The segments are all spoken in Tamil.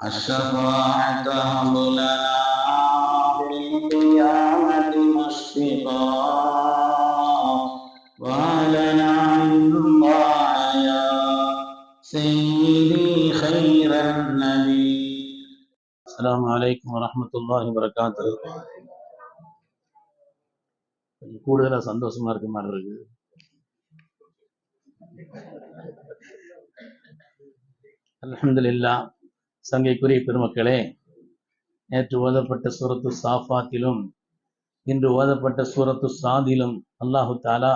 الشفاعة هب لنا في القيامة مشفقا ولنا من الله يا سيدي خير النبي السلام عليكم ورحمة الله وبركاته கொஞ்சம் கூடுதலா சந்தோஷமா இருக்க மாதிரி இருக்குது அல்ஹம்துலில்லாஹ் சங்கைக்குரிய பெருமக்களே நேற்று ஓதப்பட்ட சூரத்து சாஃபாத்திலும் இன்று ஓதப்பட்ட சூரத்து சாதிலும் அல்லாஹு தாலா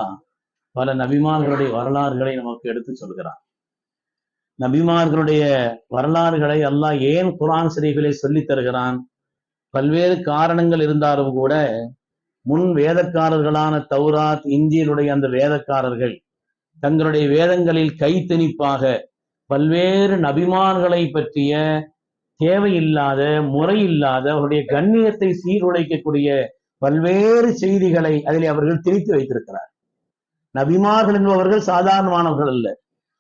பல நபிமார்களுடைய வரலாறுகளை நமக்கு எடுத்து சொல்கிறான். நபிமார்களுடைய வரலாறுகளை அல்லாஹ் ஏன் குரான் சிறைகளை சொல்லித் தருகிறான்? பல்வேறு காரணங்கள் இருந்தாலும் கூட முன் வேதக்காரர்களான தௌராத் இந்தியனுடைய அந்த வேதக்காரர்கள் தங்களுடைய வேதங்களில் கைத்தணிப்பாக பல்வேறு நபிமான்களை பற்றிய தேவையில்லாத முறையில்லாத அவருடைய கண்ணியத்தை சீர்குலைக்கக்கூடிய பல்வேறு செய்திகளை அதில் அவர்கள் திரித்து வைத்திருக்கிறார். நபிமார்கள் என்பவர்கள் சாதாரணமானவர்கள் அல்ல.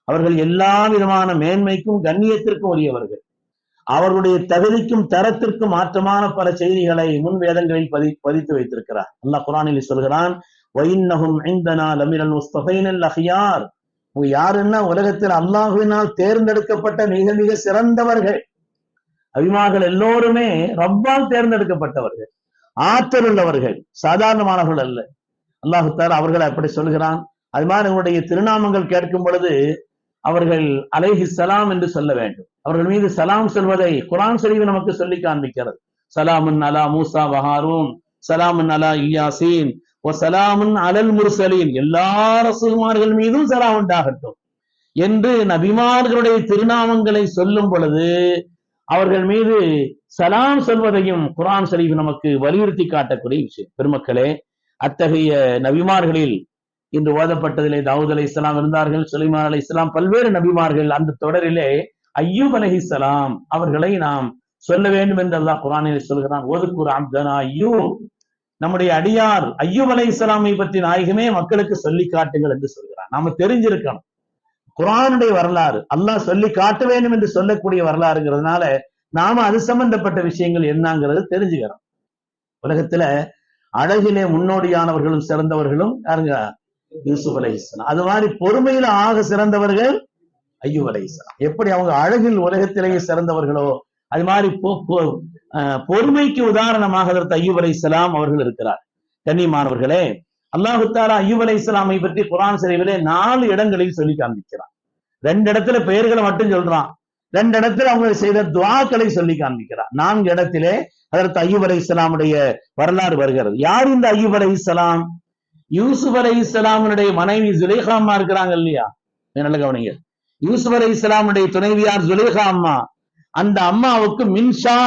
அவர்கள் எல்லா விதமான மேன்மைக்கும் கண்ணியத்திற்கும் உரியவர்கள். அவர்களுடைய தகுதிக்கும் தரத்திற்கும் மாற்றமான பல செய்திகளை முன் வேதங்களில் பதி பதித்து வைத்திருக்கிறார். அல்லாஹ் குரானில் சொல்கிறான் யாருன்னா உலகத்தில் அல்லாஹுவினால் தேர்ந்தெடுக்கப்பட்ட மிக மிக சிறந்தவர்கள். அபிமாக்கள் எல்லோருமே ரப்பால் தேர்ந்தெடுக்கப்பட்டவர்கள். ஆற்றல் உள்ளவர்கள். சாதாரணமானவர்கள் அல்ல. அல்லாஹுத்தார் அவர்கள் அவர்களை அப்படி சொல்கிறான் அது மாதிரி உங்களுடைய திருநாமங்கள் கேட்கும் பொழுது அவர்கள் அலைஹி சலாம் என்று சொல்ல வேண்டும். அவர்கள் மீது சலாம் சொல்வதை குரான் சரிவு நமக்கு சொல்லி காண்பிக்கிறது. சலாமுன் அலா மூசா வஹாரூன். சலாமுன் அலா இயாசீன் சலாமுன் அலல் முர்சலீன் எல்லா ரசூல்மார்கள் மீதும் சலாம் உண்டாகட்டும். என்று நபிமார்களுடைய திருநாமங்களை சொல்லும் பொழுது அவர்கள் மீது சலாம் சொல்வதையும் குரான் ஷரீஃப் நமக்கு வலியுறுத்தி காட்டக்கூடிய விஷயம். பெருமக்களே அத்தகைய நபிமார்களில் இன்று ஓதப்பட்டதிலே தாவூத் அலி இஸ்லாம் இருந்தார்கள் சுலைமான் அலை இஸ்லாம் பல்வேறு நபிமார்கள் அந்த தொடரிலே ஐயூப் அலஹி இஸ்லாம் அவர்களை நாம் சொல்ல வேண்டும் என்று அல்லாஹ் குரானில் சொல்கிறான் ஒதுக்குர் அப்தனா ஐயூப். நம்முடைய அடியார் ஐயூப் அலை இஸ்லாமை பற்றி நாயகமே மக்களுக்கு சொல்லி காட்டுங்கள் என்று சொல்கிறார் நாம தெரிஞ்சிருக்கணும். குரானுடைய வரலாறு அல்லாஹ் சொல்லி காட்ட வேண்டும் என்று சொல்லக்கூடிய வரலாறுங்கிறதுனால நாம அது சம்பந்தப்பட்ட விஷயங்கள் என்னங்கிறது தெரிஞ்சுக்கிறோம் உலகத்துல அழகிலே முன்னோடியானவர்களும் சிறந்தவர்களும் யாருங்க? யூசுப் அலை இஸ்லாம் அது மாதிரி பொறுமையில ஆக சிறந்தவர்கள் ஐயூப் அலை இஸ்லாம் எப்படி அவங்க அழகில் உலகத்திலேயே சிறந்தவர்களோ அது மாதிரி பொறுமைக்கு உதாரணமாக அதற்கு ஐயூப் அலை இஸ்லாம் அவர்கள் இருக்கிறார். கண்ணியமானவர்களே அல்லாஹு தாலா ஐயூப் அலை இஸ்லாமை பற்றி குரான் சிறைவிலே நாலு இடங்களில் சொல்லி காண்பிக்கிறான். ரெண்டு இடத்துல பெயர்களை மட்டும் சொல்றான். ரெண்டு இடத்துல அவங்க செய்த துவாக்களை சொல்லி காண்பிக்கிறான். நான்கு இடத்திலே அதற்கு ஐயூப் அலை இஸ்லாமுடைய வரலாறு வருகிறது. யார் இந்த ஐயூப் அலை இஸ்லாம் யூசுப் அலை இஸ்லாமுடைய மனைவி ஜுலேஹா அம்மா இருக்கிறாங்க இல்லையா? நல்ல கவனிங்க. யூசுப் அலை இஸ்லாமுடைய துணைவியார் ஜுலேஹா அம்மா. அந்த அம்மாவுக்கு மின்ஷா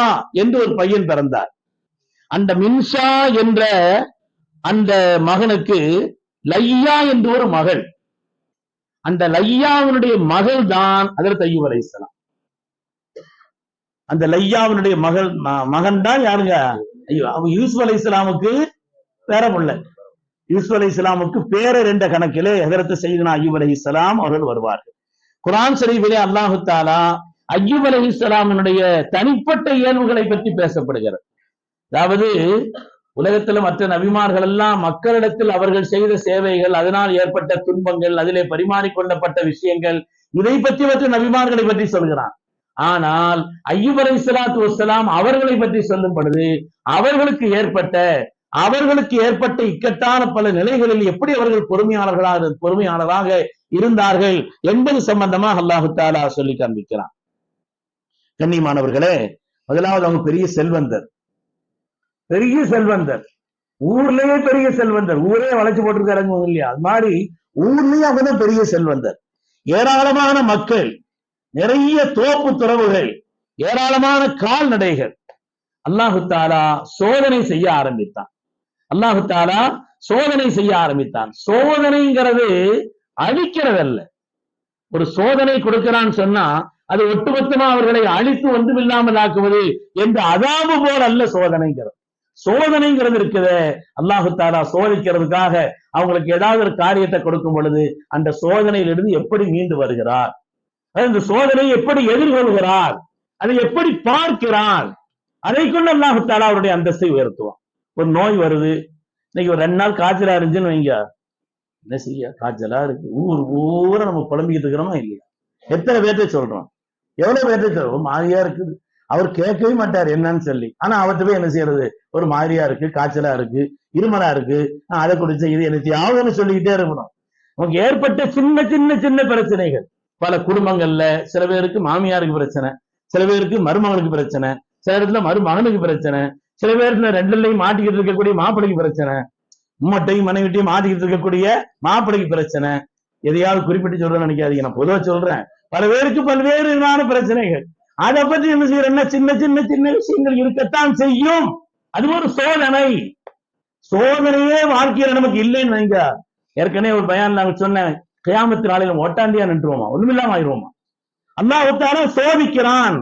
என்று ஒரு பையன் பிறந்தார். அந்த மின்ஷா என்ற அந்த மகனுக்கு லையா என்று ஒரு மகள். அந்த லையாவினுடைய மகள் தான் அதில் ஐயூப் அந்த லையாவினுடைய மகள் மகன் தான் யாருங்க? ஐயோ அவ யூசுப் அலை இஸ்லாமுக்கு பேர பிள்ளை. யூசுப் அலை இஸ்லாமுக்கு பேரர் என்ற கணக்கிலே ஹதரத்து செய்தனா ஐயூப் அலை இஸ்லாம் அவர்கள் வருவார்கள். குரான் ஷரீஃபிலே அல்லாஹு தாலா ஐயூப் அலி இஸ்லாமினுடைய தனிப்பட்ட இயல்புகளை பற்றி பேசப்படுகிறது. அதாவது உலகத்துல மற்ற நபிமார்கள் எல்லாம் மக்களிடத்தில் அவர்கள் செய்த சேவைகள் அதனால் ஏற்பட்ட துன்பங்கள் அதிலே பரிமாறிக்கொள்ளப்பட்ட விஷயங்கள் இதை பற்றி மற்ற நபிமார்களை பற்றி சொல்கிறான். ஆனால் ஐயூப் அலி இஸ்லாத்து வசலாம் அவர்களை பற்றி சொல்லும் பொழுது அவர்களுக்கு ஏற்பட்ட அவர்களுக்கு ஏற்பட்ட இக்கட்டான பல நிலைகளில் எப்படி அவர்கள் பொறுமையாளர்களாக பொறுமையாளராக இருந்தார்கள் என்பது சம்பந்தமாக அல்லாஹு தாலா சொல்லி காண்பிக்கிறான். கண்ணியமானவர்களே முதலாவது அவங்க பெரிய செல்வந்தர். பெரிய செல்வந்தர். ஊர்லயே பெரிய செல்வந்தர். ஊரே வளைச்சு போட்டிருக்காருங்க இல்லையா? அது மாதிரி ஊர்லயே அவங்கதான் பெரிய செல்வந்தர். ஏராளமான மக்கள் நிறைய தோப்பு துறவுகள் ஏராளமான கால்நடைகள். அல்லாஹு தாலா சோதனை செய்ய ஆரம்பித்தான். அல்லாஹு தாலா சோதனை செய்ய ஆரம்பித்தான். சோதனைங்கிறது அழிக்கிறதல்ல. ஒரு சோதனை கொடுக்கிறான்னு சொன்னா அது ஒட்டுமொத்தமா அவர்களை அழித்து ஒன்றுமில்லாமல் ஆக்குவது என்று அதாபு போல் அல்ல சோதனைங்கிறது. சோதனைங்கிறது இருக்குது. அல்லாஹு தாலா சோதிக்கிறதுக்காக அவங்களுக்கு ஏதாவது ஒரு காரியத்தை கொடுக்கும் பொழுது அந்த சோதனையிலிருந்து எப்படி மீண்டு வருகிறார்? அது இந்த சோதனை எப்படி எதிர்கொள்கிறார்? அதை எப்படி பார்க்கிறான் அதை கொண்டு அல்லாஹு தாலா அவருடைய அந்தஸ்தை உயர்த்துவான். ஒரு நோய் வருது. இன்னைக்கு ஒரு ரெண்டு நாள் காய்ச்சலா இருந்துச்சுன்னு வைங்க. என்ன செய்ய? காய்ச்சலா இருக்கு. ஊர் ஊரை நம்ம புலம்பிக்கிட்டு இருக்கிறோமா இல்லையா? எத்தனை பேர்ட்ட சொல்றோம்? எவ்வளவு பேர்ட்ட சொல்றோம்? மாதிரியா இருக்குது. அவர் கேட்கவே மாட்டார் என்னன்னு சொல்லி. ஆனா அவர்கிட்ட போய் என்ன செய்யறது? ஒரு மாதிரியா இருக்கு காய்ச்சலா இருக்கு இருமலா இருக்கு. அதை குடிச்ச இது என்ன சொல்லிக்கிட்டே இருக்கணும். நமக்கு ஏற்பட்ட சின்ன சின்ன சின்ன பிரச்சனைகள். பல குடும்பங்கள்ல சில பேருக்கு மாமியாருக்கு பிரச்சனை சில பேருக்கு மருமகளுக்கு பிரச்சனை சில இடத்துல மருமகனுக்கு பிரச்சனை சில பேருக்கு ரெண்டுலையும் மாட்டிக்கிட்டு இருக்கக்கூடிய மாப்பிள்ளைக்கு பிரச்சனை. உம்மட்டையும் மனைவிட்டையும் மாத்திக்கிட்டு இருக்கக்கூடிய மாப்பிள்ளைக்கு பிரச்சனை. எதையாவது குறிப்பிட்டு சொல்றேன்னு நினைக்காதீங்க. நான் பொதுவா சொல்றேன். பல பேருக்கு பல்வேறு விதமான பிரச்சனைகள். அதை பத்தி என்ன செய்யறேன்னா சின்ன சின்ன சின்ன விஷயங்கள் இருக்கத்தான் செய்யும். அது ஒரு சோதனை. சோதனையே வாழ்க்கையில நமக்கு இல்லைன்னு வைங்க. ஏற்கனவே ஒரு பயான் நாங்க சொன்னேன். கியாமத்து நாளையில ஒட்டாண்டியா நின்றுவோமா? ஒண்ணுமில்லாம ஆயிடுவோமா அல்லாஹுத்தாலா சோதிக்கிறான்.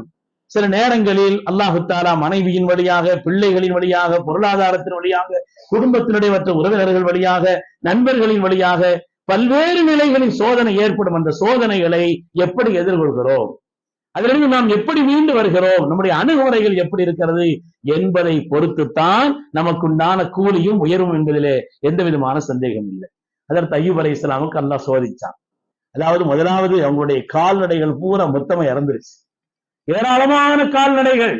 சில நேரங்களில் அல்லாஹுத்தாலா மனைவியின் வழியாக பிள்ளைகளின் வழியாக பொருளாதாரத்தின் வழியாக குடும்பத்தினுடைய மற்ற உறவினர்கள் வழியாக நண்பர்களின் வழியாக பல்வேறு நிலைகளில் சோதனை ஏற்படும். அந்த சோதனைகளை எப்படி எதிர்கொள்கிறோம்? அதிலிருந்து நாம் எப்படி மீண்டு வருகிறோம்? நம்முடைய அணுகுமுறைகள் எப்படி இருக்கிறது? என்பதை பொறுத்துத்தான் நமக்குண்டான கூலியும் உயரும் என்பதிலே எந்த விதமான சந்தேகம் இல்லை. அதற்கு ஐயூப் அலை இஸ்லாமுக்கு அல்லாஹ் சோதிச்சான். அதாவது முதலாவது அவங்களுடைய கால்நடைகள் பூரா மொத்தமா இறந்துருச்சு. ஏராளமான கால்நடைகள்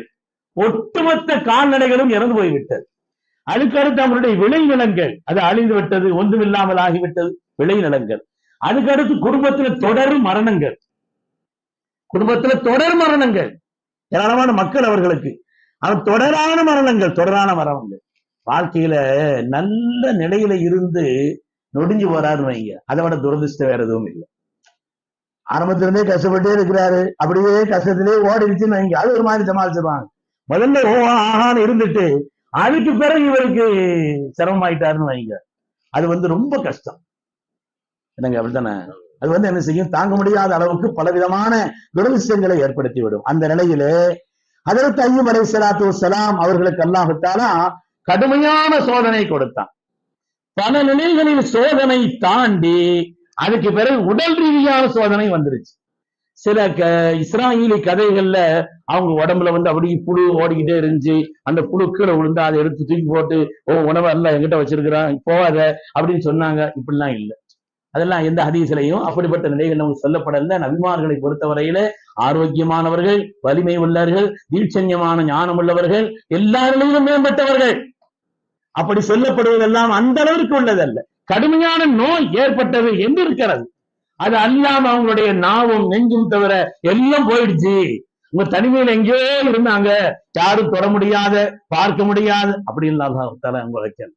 ஒட்டுமொத்த கால்நடைகளும் இறந்து போய்விட்டது. அதுக்கடுத்து அவருடைய விளைநிலங்கள் அது அழிந்து விட்டது ஒன்றுமில்லாமல் ஆகிவிட்டது விளைநிலங்கள் அதுக்கடுத்து குடும்பத்தில் தொடர் மரணங்கள். குடும்பத்துல தொடர் மரணங்கள். ஏராளமான மக்கள் அவர்களுக்கு. அவர் தொடரான மரணங்கள் தொடரான மரணங்கள். வாழ்க்கையில நல்ல நிலையில இருந்து நொடிஞ்சு போறாருன்னு வைங்க. அதை விட துரதிருஷ்டம் வேற எதுவும் இல்லை. ஆரம்பத்திலிருந்தே கஷ்டப்பட்டே இருக்கிறாரு. அப்படியே கஷ்டத்திலே ஓடிடுச்சுன்னு வைங்க அது ஒரு மாதிரி சமாளிச்சிருவாங்க முதல்ல ஓ ஆஹான்னு இருந்துட்டு அதுக்கு பிறகு இவருக்கு சிரமமாயிட்டாருன்னு வைங்க. அது வந்து ரொம்ப கஷ்டம். என்னங்க அப்படித்தானே? அது வந்து என்ன செய்யும்? தாங்க முடியாத அளவுக்கு பலவிதமான துரதிருஷ்டங்களை ஏற்படுத்தி விடும் அந்த நிலையிலே அதற்கு ஐயம் அலை சலாத்து சலாம் அவர்களுக்கு அல்லாவிட்டாலும் கடுமையான சோதனை கொடுத்தான். பல நிலைகளில் சோதனை தாண்டி அதுக்கு பிறகு உடல் ரீதியான சோதனை வந்துருச்சு. சில க இஸ்ராயலி கதைகள்ல அவங்க உடம்புல வந்து அப்படியே புழு ஓடிக்கிட்டே இருந்துச்சு. அந்த புழு கீழே விழுந்து அதை எடுத்து தூக்கி போட்டு ஓ உணவை எல்லாம் எங்கிட்ட வச்சிருக்கிறான் போகாத அப்படின்னு சொன்னாங்க. இப்படிலாம் இல்லை. அதெல்லாம் எந்த ஹதீசிலையும் அப்படிப்பட்ட நிலைகள் நமக்கு சொல்லப்படல. நபிமார்களை பொறுத்தவரையில ஆரோக்கியமானவர்கள் வலிமை உள்ளவர்கள் தீட்சண்யமான ஞானம் உள்ளவர்கள் எல்லா நிலையிலும் மேம்பட்டவர்கள். அப்படி சொல்லப்படுவதெல்லாம் அந்த அளவிற்கு உள்ளதல்ல. கடுமையான நோய் ஏற்பட்டது என்று இருக்கிறது. அது அல்லாம அவங்களுடைய நாவும் நெஞ்சும் தவிர எல்லாம் போயிடுச்சு. உங்க தனிமையில எங்கேயோ இருந்தாங்க. யாரும் தொட முடியாத பார்க்க முடியாது அப்படி இல்லாத அவங்க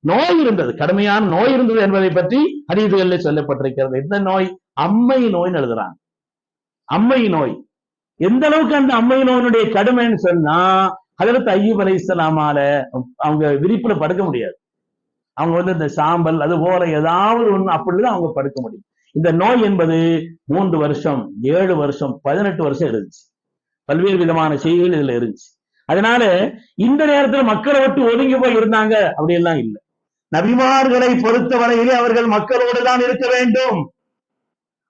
நோய் இருந்தது. கடுமையான நோய் இருந்தது என்பதை பற்றி அறிவுகளில் சொல்லப்பட்டிருக்கிறது. எந்த நோய் அம்மை நோய்னு எழுதுறாங்க. அம்மை நோய். எந்த அளவுக்கு அந்த அம்மை நோயினுடைய கடுமைன்னு சொன்னா அதற்கு ஐயூப் அலை இஸ்லாமால அவங்க விரிப்புல படுக்க முடியாது. அவங்க வந்து இந்த சாம்பல் அது போல ஏதாவது ஒண்ணு அப்படிதான் அவங்க படுக்க முடியும். இந்த நோய் என்பது மூன்று வருஷம் ஏழு வருஷம் பதினெட்டு வருஷம் இருந்துச்சு. பல்வேறு விதமான செய்திகள் இதுல இருந்துச்சு. அதனால இந்த நேரத்துல மக்களை விட்டு ஒதுங்கி போய் இருந்தாங்க அப்படியெல்லாம் இல்லை. நபிமார்களை பொறுத்தவரையிலே அவர்கள் மக்களோடு தான் இருக்க வேண்டும்.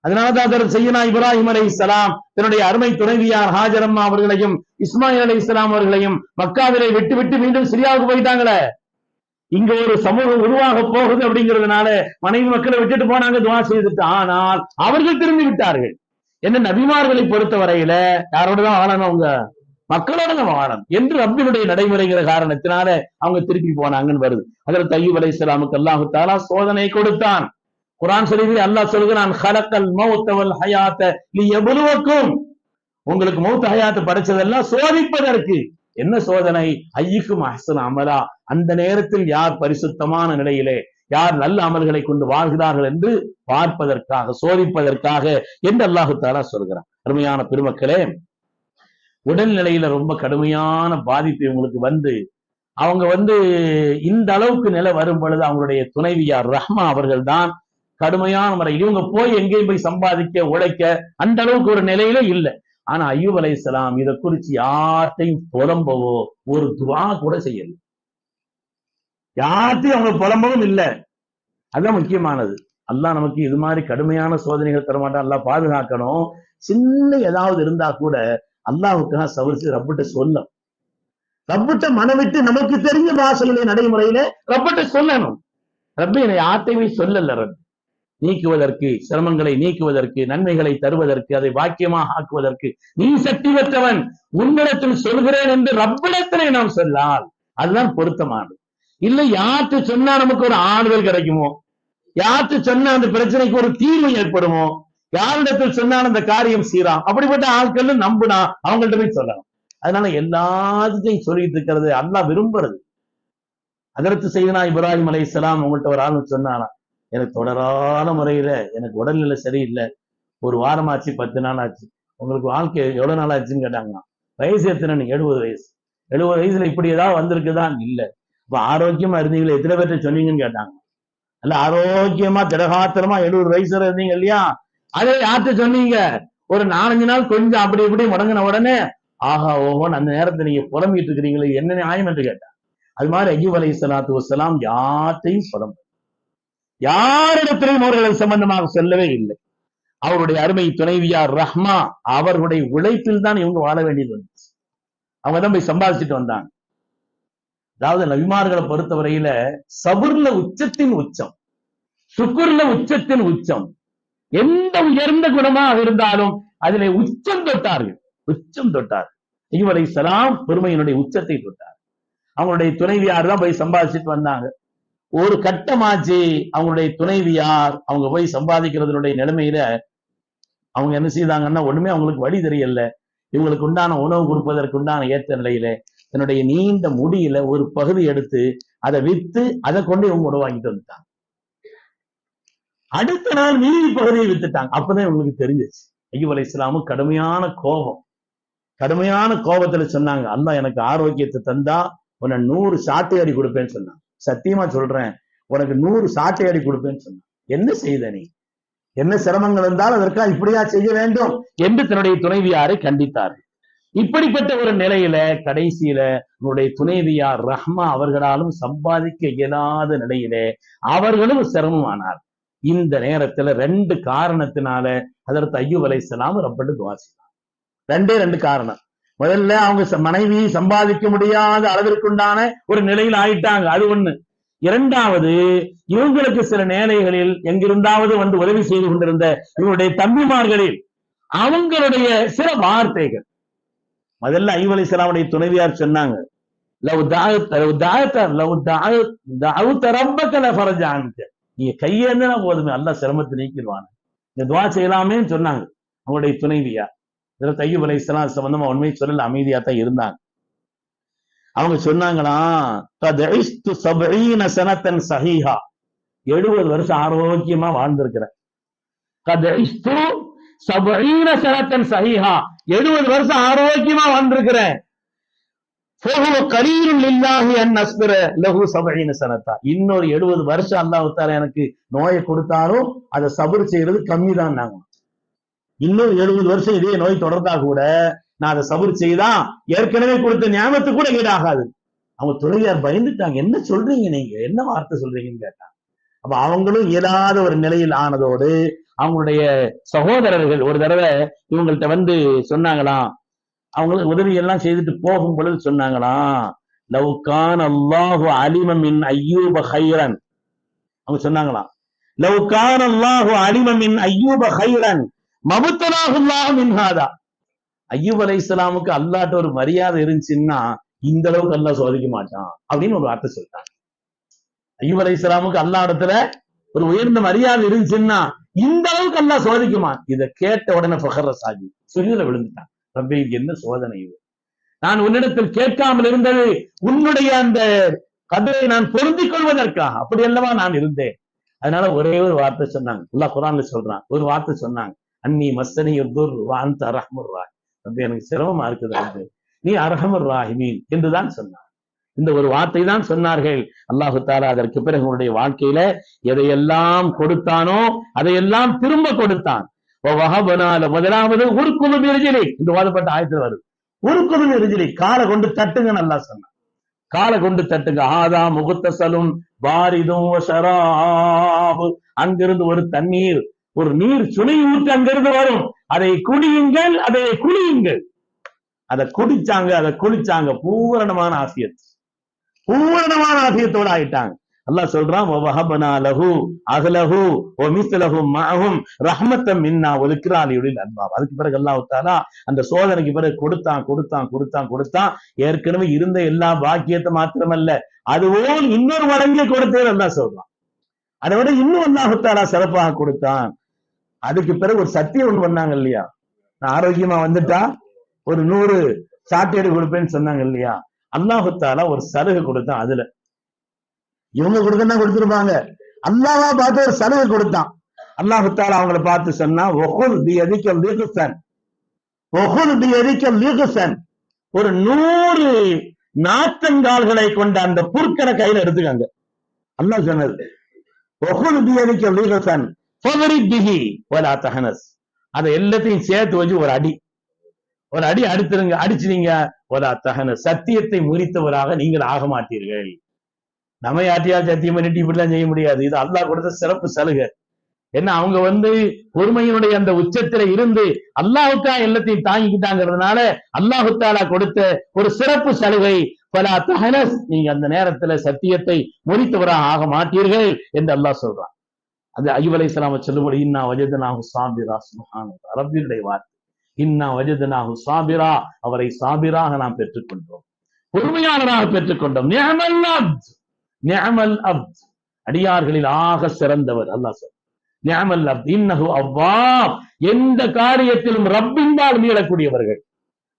அதனாலதான் செய்யனா இப்ராஹிம் அலை இஸ்லாம் தன்னுடைய அருமை துணைவியார் ஹாஜரம்மா அவர்களையும் இஸ்மாயில் அலை இஸ்லாம் அவர்களையும் மக்காவிலை விட்டு விட்டு மீண்டும் சிரியாவுக்கு போயிட்டாங்களே. இங்க ஒரு சமூகம் உருவாக போகுது அப்படிங்கிறதுனால மனைவி மக்களை விட்டுட்டு போனாங்க துவா செய்துட்டு ஆனால் அவர்கள் திரும்பி விட்டார்கள். என்ன நபிமார்களை பொறுத்தவரையில யாரோட தான் வாழணும் அவங்க? மக்களோட தான் வாழணும். என்று ரப்பினுடைய நடைமுறைங்கிற காரணத்தினால அவங்க திருப்பி போனாங்கன்னு வருது. அதில் தையூப் அலை இஸ்லாமுக்கு அல்லாஹு தாலா சோதனை கொடுத்தான். குரான் சொல்லி அல்லாஹ் சொல்கிறான் ஹலக்கல் மௌத்தவல் ஹயாத்த நீ எவ்வளவுக்கும் உங்களுக்கு மௌத்த ஹயாத்தை படைச்சதெல்லாம் சோதிப்பதற்கு என்ன சோதனை? ஐயுக்கும் அஹசன் அமலா. அந்த நேரத்தில் யார் பரிசுத்தமான நிலையிலே யார் நல்ல அமல்களை கொண்டு வாழ்கிறார்கள் என்று பார்ப்பதற்காக சோதிப்பதற்காக என்று அல்லாஹு தாலா சொல்கிறார் அருமையான பெருமக்களே உடல்நிலையில ரொம்ப கடுமையான பாதிப்பு இவங்களுக்கு வந்து அவங்க வந்து இந்த அளவுக்கு நிலை வரும் பொழுது அவங்களுடைய துணைவியார் ரஹ்மா அவர்கள் தான் கடுமையான முறை இவங்க போய் எங்கேயும் போய் சம்பாதிக்க உழைக்க அந்த அளவுக்கு ஒரு நிலையில இல்லை. ஆனா ஐயூப் அலை இஸ்லாம் இதை குறிச்சு யார்ட்டையும் புலம்பவோ ஒரு துவா கூட செய்யல. யார்ட்டையும் அவங்க புலம்பவும் இல்லை. அதுதான் முக்கியமானது. அல்லாஹ் நமக்கு இது மாதிரி கடுமையான சோதனைகள் தரமாட்டான் எல்லாம் பாதுகாக்கணும். சின்ன ஏதாவது இருந்தா கூட அல்லாவுக்காக சவரிச்சு ரப்பிட்ட சொல்லும் ரப்பிட்ட மனவிட்டு நமக்கு தெரிஞ்ச பாஷையிலே நடைமுறையில ரப்பிட்ட சொல்லணும். ரப்பி என்னை யார்ட்டையுமே சொல்லல ரப்பி நீக்குவதற்கு சிரமங்களை நீக்குவதற்கு நன்மைகளை தருவதற்கு அதை வாக்கியமாக ஆக்குவதற்கு நீ சக்தி பெற்றவன். உன்னிடத்தில் சொல்கிறேன் என்று ரப்பிடத்திலே நாம் சொல்லால் அதுதான் பொருத்தமானது. இல்ல யார்கிட்ட சொன்னா நமக்கு ஒரு ஆறுதல் கிடைக்குமோ? யார்கிட்ட சொன்னா அந்த பிரச்சனைக்கு ஒரு தீர்வு ஏற்படுமோ? யாரிடத்தில் சொன்னால் அந்த காரியம் சீராம் அப்படிப்பட்ட ஆட்கள் நம்புனா அவங்கள்ட்ட போய் சொல்லலாம். அதனால எல்லாத்தையும் சொல்லிட்டு இருக்கிறது அல்லா விரும்புறது. அதற்கு செய்தனா இப்ராஹிம் அலை இஸ்லாம் ஒரு ஆள் சொன்னானா? எனக்கு தொடரான முறையில எனக்கு உடல்நிலை சரியில்லை. ஒரு வாரம் ஆச்சு பத்து நாள் ஆச்சு உங்களுக்கு வாழ்க்கை எவ்வளவு நாள் ஆச்சுன்னு கேட்டாங்கன்னா வயசு எத்தனை? எழுபது வயசு. எழுபது வயசுல இப்படி ஏதாவது வந்திருக்குதான் இல்ல. இப்ப ஆரோக்கியமா இருந்தீங்களே எத்தனை பேர்ட்ட சொன்னீங்கன்னு கேட்டாங்க. அல்ல ஆரோக்கியமா திடகாத்திரமா எழுபது வயசுல இருந்தீங்க இல்லையா? அதே யார்கிட்ட சொன்னீங்க? ஒரு நாலஞ்சு நாள் கொஞ்சம் அப்படி இப்படி முடங்கின உடனே ஆஹா ஓஹோன்னு அந்த நேரத்தை நீங்க புலம்பிட்டு இருக்கிறீங்களே என்ன நியாயம் என்று கேட்டாங்க. அது மாதிரி அஜீப் அலை சலாத்து வசலாம் யார்ட்டையும் புலம்ப யாரிடத்திலும் அவர்கள் சம்பந்தமாக சொல்லவே இல்லை. அவருடைய அருமை துணைவியார் ரஹ்மா அவர்களுடைய உழைப்பில் தான் இவங்க வாழ வேண்டியது வந்துச்சு. அவங்க தான் போய் சம்பாதிச்சுட்டு வந்தாங்க. அதாவது நபிமார்களை பொறுத்தவரையில சபுர்ல உச்சத்தின் உச்சம் சுக்குர்ல உச்சத்தின் உச்சம். எந்த உயர்ந்த குணமாக இருந்தாலும் அதிலே உச்சம் தொட்டார்கள். உச்சம் தொட்டார் இவரை சலாம் பெருமையினுடைய உச்சத்தை தொட்டார். அவங்களுடைய துணைவியார் தான் போய் சம்பாதிச்சுட்டு வந்தாங்க. ஒரு கட்டமாச்சு அவங்களுடைய துணைவியார் அவங்க போய் சம்பாதிக்கிறதுனுடைய நிலைமையில அவங்க என்ன செய்தாங்கன்னா ஒண்ணுமே அவங்களுக்கு வழி தெரியல. இவங்களுக்கு உண்டான உணவு கொடுப்பதற்கு உண்டான ஏற்ற நிலையில தன்னுடைய நீண்ட முடியில ஒரு பகுதி எடுத்து அதை வித்து அதை கொண்டு இவங்க உணவு வாங்கிட்டு வந்துட்டாங்க. அடுத்த நாள் மீதி பகுதியை வித்துட்டாங்க. அப்பதான் இவங்களுக்கு தெரிஞ்சிச்சு ஐயோ அலை இஸ்லாமும் கடுமையான கோபம். கடுமையான கோபத்துல சொன்னாங்க அல்லாஹ் எனக்கு ஆரோக்கியத்தை தந்தா உன்னை நூறு சாட்டை அடி கொடுப்பேன்னு சொன்னான் சத்தியமா சொல்றேன் உனக்கு நூறு சாட்டை அடி கொடுப்பேன்னு சொன்னான். என்ன செய்த நீ? என்ன சிரமங்கள் இருந்தாலும் அதற்காக இப்படியா செய்ய வேண்டும் என்று தன்னுடைய துணைவியாரை கண்டித்தார்கள். இப்படிப்பட்ட ஒரு நிலையில கடைசியில உன்னுடைய துணைவியார் ரஹ்மா அவர்களாலும் சம்பாதிக்க இயலாத நிலையிலே அவர்களும் சிரமமானார். இந்த நேரத்துல ரெண்டு காரணத்தினால அதற்கு ஐயூப் செல்லாம ரப்பட்டு துவாசினார் ரெண்டே ரெண்டு காரணம். முதல்ல அவங்க ச- மனைவி சம்பாதிக்க முடியாத அளவிற்குண்டான ஒரு நிலையில் ஆயிட்டாங்க. அது ஒண்ணு. இரண்டாவது இவங்களுக்கு சில நேலைகளில் எங்கிருந்தாவது வந்து உதவி செய்து கொண்டிருந்த இவருடைய தம்பிமார்களில் அவங்களுடைய சில வார்த்தைகள். முதல்ல ஐவலி அலைஹிஸ்ஸலாமுடைய துணைவியார் சொன்னாங்க. லவ் தாயத் லவ் லவ் தாயத் தாவுத்த ரப்பக்க லஃபரஜான்க நீங்க கையேந்தினா போதுமே அல்ல சிரமத்தை நீக்கிடுவாங்க இந்த துவா செய்யலாமேன்னு சொன்னாங்க அவங்களுடைய துணைவியார். இதில் தையூப் அலைஹிஸ்ஸலாம் சம்பந்தமா உண்மையை சொல்லல அமைதியா தான் இருந்தாங்க. அவங்க சொன்னாங்களாம் சஹீஹா. எழுபது வருஷம் ஆரோக்கியமா வாழ்ந்திருக்கிறேன் சஹீஹா. எழுபது வருஷம் ஆரோக்கியமா வாழ்ந்திருக்கிறேன். இன்னொரு எழுபது வருஷம் அல்லாஹ் எனக்கு நோயை கொடுத்தாலும் அதை சபர் செய்யறது கம்மி தான் நாங்க. இன்னும் எழுபது வருஷம் இதே நோய் தொடர்ந்தா கூட நான் அதை சபர் செய்தான் ஏற்கனவே கொடுத்த ஞாபகத்துக்கு கூட ஈடாகாது. அவங்க துறையார் பயந்துட்டாங்க. என்ன சொல்றீங்க நீங்க? என்ன வார்த்தை சொல்றீங்கன்னு கேட்டாங்க. அப்ப அவங்களும் இயலாத ஒரு நிலையில் ஆனதோடு அவங்களுடைய சகோதரர்கள் ஒரு தடவை இவங்கள்ட்ட வந்து சொன்னாங்களாம். அவங்களுக்கு உதவி எல்லாம் செய்துட்டு போகும் பொழுது சொன்னாங்களாம். லவ் அல்லாஹு அலிமமின் ஐயூப ஹைரன் அவங்க சொன்னாங்களாம். லவ் அல்லாஹு அலிமமின் ஐயூப ஹைரன் மபுத்தலாஹுல்லாஹு மின்ஹாதா. ஐயூப் அலை இஸ்லாமுக்கு அல்லாட்ட ஒரு மரியாதை இருந்துச்சுன்னா இந்த அளவுக்கு அல்லா சோதிக்க மாட்டான் அப்படின்னு ஒரு வார்த்தை சொல்லிட்டாங்க. ஐயூப் அலை இஸ்லாமுக்கு அல்லா இடத்துல ஒரு உயர்ந்த மரியாதை இருந்துச்சுன்னா இந்த அளவுக்கு அல்லா சோதிக்குமா? இதை கேட்ட உடனே ஃபஹர் சாஜி சுஜூல விழுந்துட்டான். ரப்பி இது என்ன சோதனை இது? நான் உன்னிடத்தில் கேட்காமல் இருந்தது உன்னுடைய அந்த கதையை நான் பொருந்திக் கொள்வதற்காக. அப்படி அல்லவா நான் இருந்தேன். அதனால ஒரே ஒரு வார்த்தை சொன்னாங்க. உள்ள குரான்ல சொல்றான். ஒரு வார்த்தை சொன்னாங்க. அன்னி மஸ்தனி துர் வாந்த அரஹமுர் ராஹி. அப்படி எனக்கு சிரமமா இருக்குது ரப்பே. நீ அரஹமுர் ராஹிமீன் என்றுதான் சொன்னார். இந்த ஒரு வார்த்தை தான் சொன்னார்கள். அல்லாஹு தாலா அதற்கு பிறகு உன்னுடைய வாழ்க்கையில எதையெல்லாம் கொடுத்தானோ அதையெல்லாம் திரும்ப கொடுத்தான். முதலாவது ஒரு உருக்குது எரிஞ்சிலை இந்த வாதப்பட்ட ஆயத்தில் வருது. உருக்குது எரிஞ்சிலை காலை கொண்டு தட்டுங்க நல்லா சொன்னான். காலை கொண்டு தட்டுங்க. ஆதா முகுத்த சலும் பாரிதும் அங்கிருந்து ஒரு தண்ணீர் ஒரு நீர் சுனை ஊற்று அங்கிருந்து வரும். அதை குடியுங்கள் அதை குடியுங்கள் அதை குடிச்சாங்க அதை குளிச்சாங்க. பூரணமான ஆசியத். பூரணமான ஆசியத்தோடு ஆயிட்டாங்க. அல்லாஹ் சொல்றான் வஹபனா லஹு அஹ்லஹு வ மிஸ்லஹு மஅஹும் ரஹ்மத்தம் மின்னா. வ ذிக்ராலியுல் அதுக்கு பிறகு அல்லாஹ் தஆலா அந்த சோதனைக்கு பிறகு கொடுத்தான் கொடுத்தான் கொடுத்தான் கொடுத்தான். ஏற்கனவே இருந்த எல்லா பாக்கியத்தை மாத்திரமல்ல அதுவும் இன்னொரு மடங்கை கொடுத்தேன் அல்லாஹ் சொல்றான். அதை விட இன்னும் அல்லாஹ் தஆலா சிறப்பாக கொடுத்தான். அதுக்கு பிறகு ஒரு சத்தியம் ஒண்ணு பண்ணாங்க இல்லையா? நான் ஆரோக்கியமா வந்துட்டா ஒரு நூறு சாட்டேடு கொடுப்பேன்னு சொன்னாங்க இல்லையா? அல்லாஹுத்தாலா ஒரு சலுகை கொடுத்தான் அதுல. இவங்க கொடுக்கணும் கொடுத்துருப்பாங்க. அல்லாவா பார்த்து ஒரு சலுகை கொடுத்தான். அல்லாஹுத்தாலா அவங்களை அவங்கள பார்த்து சொன்னா ஒஹுல் பி எதிக்கல் லீகுசன் ஒஹுல் பி எதிக்கல் லீகுசன் ஒரு நூறு நாத்தங்கால்களை கொண்ட அந்த புற்கனை கையில எடுத்துக்காங்க. அல்லாஹ் சொன்னது ஒஹுல் பி லீகசன் லீகுசன் பிஹி வலா தஹனஸ் அதை எல்லாத்தையும் சேர்த்து வச்சு ஒரு அடி. ஒரு அடி அடுத்துருங்க அடிச்சுனீங்க வலா தகன சத்தியத்தை முறித்தவராக நீங்கள் ஆக மாட்டீர்கள். நம்ம யார்ட்டையாவது சத்தியம் பண்ணிட்டு இப்படிலாம் செய்ய முடியாது. இது அல்லாஹ் கொடுத்த சிறப்பு சலுகை. ஏன்னா அவங்க வந்து பொறுமையினுடைய அந்த உச்சத்துல இருந்து அல்லாஹுக்கா எல்லாத்தையும் தாங்கிக்கிட்டாங்கிறதுனால அல்லாஹுத்தாலா கொடுத்த ஒரு சிறப்பு சலுகை. பலா தஹனஸ் நீங்க அந்த நேரத்துல சத்தியத்தை முறித்தவராக ஆக மாட்டீர்கள் என்று அல்லாஹ் சொல்றான். அது ஐயூப் அலை சொல்லும்போது இன்னா வஜதனாகு சாபிரா சுஹான் ரப்பினுடைய வார்த்தை. இன்னா வஜதனாகு சாபிரா அவரை சாபிராக நாம் பெற்றுக்கொண்டோம். பொறுமையாளராக பெற்றுக்கொண்டோம். நியமல் அப்த் நியமல் அப்த் அடியார்களில் ஆக சிறந்தவர் அல்லாஹ் சார் நியமல் அப்த் இன்னஹு அவ்வாப் எந்த காரியத்திலும் ரப்பின்பால் மீளக்கூடியவர்கள்.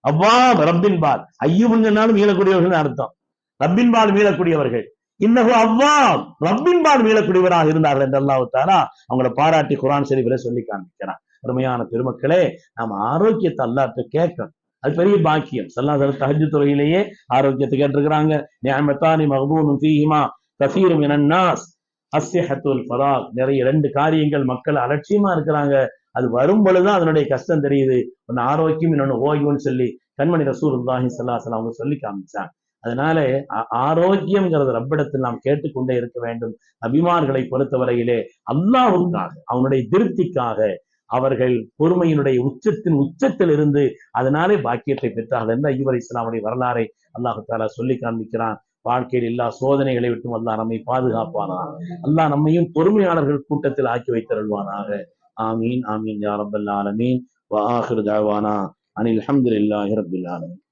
அவ்வாப் ரப்பின்பால் ஐயுபுங்கனாலும் மீளக்கூடியவர்கள் அர்த்தம். ரப்பின்பால் மீளக்கூடியவர்கள். இன்னகு அவ்வாப் ரப்பின்பால் மீளக்கூடியவராக இருந்தார்கள் என்று அல்லாஹ் தாலா அவங்கள பாராட்டி குரான் ஷரீஃபில சொல்லி காண்பிக்கிறான். அருமையான பெருமக்களே நாம் ஆரோக்கியத்தை அல்லாட்ட கேட்கணும். அது பெரிய பாக்கியம். சல்லாஹ் தகஜ துறையிலேயே ஆரோக்கியத்தை கேட்டிருக்கிறாங்க. நியமத்தானி மகபூனும் ஃபீஹிமா கசீரும் இனன்னாஸ் அஸ்யஹத்துல் ஃபராக். நிறைய ரெண்டு காரியங்கள் மக்கள் அலட்சியமா இருக்கிறாங்க. அது வரும் பொழுதுதான் அதனுடைய கஷ்டம் தெரியுது. ஒன்னு ஆரோக்கியம் இன்னொன்னு ஓய்வுன்னு சொல்லி கண்மணி ரசூர் உல்லாஹி ஸல்லல்லாஹு அவங்க சொல்லி காமிச்சாங்க. அதனால ஆ- ஆரோக்கியம்ங்கிறது ரப்பிடத்தில் நாம் கேட்டுக்கொண்டே இருக்க வேண்டும். அபிமார்களை பொறுத்தவரையிலே அல்லாவுக்காக அவனுடைய திருப்திக்காக அவர்கள் பொறுமையினுடைய உச்சத்தின் உச்சத்தில் இருந்து அதனாலே பாக்கியத்தை பெற்றார்கள் என்ற ஐவர் இஸ்லாமுடைய வரலாறை அல்லாஹு தாலா சொல்லி காண்பிக்கிறான். வாழ்க்கையில் எல்லா சோதனைகளை விட்டும் அல்லாஹ் நம்மை பாதுகாப்பானா அல்லாஹ் நம்மையும் பொறுமையாளர்கள் கூட்டத்தில் ஆக்கி வைத்தருள்வானாக. ஆமீன் ஆமீன் யா ரப்பல் ஆலமீன். வாஹிர் தாவானா அனில் ஹம்துலில்லாஹி ரப்பில் ஆலமீன்.